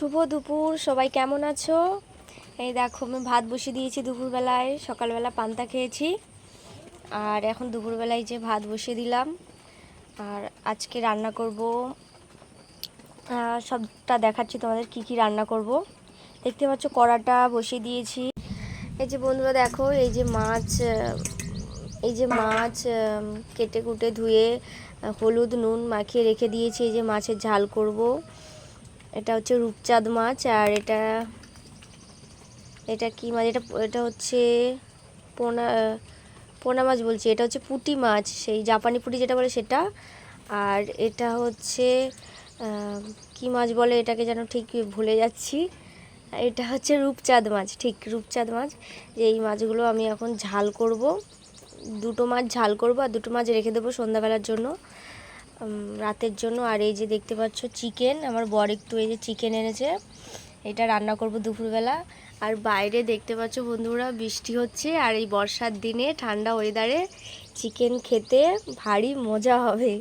শুভ দুপুর, সবাই কেমন আছো? এই দেখো, আমি ভাত বসিয়ে দিয়েছি দুপুরবেলায়, সকালবেলা পান্তা খেয়েছি। আর এখন দুপুরবেলায় যে ভাত বসিয়ে দিলাম, আর আজকে রান্না করব সবটা দেখাচ্ছি তোমাদের কি কি রান্না করব। দেখতে পাচ্ছ কড়াটা বসিয়ে দিয়েছি। এই যে বন্ধুরা দেখো, এই যে মাছ এই যে মাছ কেটে কুটে ধুয়ে হলুদ, নুন মাখিয়ে রেখে দিয়েছি, এই যে মাছের ঝাল করব। এটা হচ্ছে রূপচাঁদ মাছ আর এটা এটা কি মাছ? এটা এটা হচ্ছে পোনা পোনা মাছ বলছি। এটা হচ্ছে পুঁটি মাছ, সেই জাপানি পুঁটি যেটা বলে সেটা। আর এটা হচ্ছে কি মাছ বলে এটাকে যেন ঠিক ভুলে যাচ্ছি। এটা হচ্ছে রূপচাঁদ মাছ, ঠিক রূপচাঁদ মাছ। যে এই মাছগুলো আমি এখন ঝাল করব, দুটো মাছ ঝাল করব আর দুটো মাছ রেখে দেবো সন্ধ্যাবেলার জন্য। রাতের জন্য। আর এই যে দেখতে পাচ্ছ চিকেন, আমার বর একটু এই যে চিকেন এনেছে। এটা রান্না করব দুপুরবেলা। আর বাইরে দেখতে পাচ্ছ বন্ধুরা, বৃষ্টি হচ্ছে আর এই বর্ষার দিনে ঠান্ডা ওয়েদারে চিকেন খেতে ভারী মজা হবে।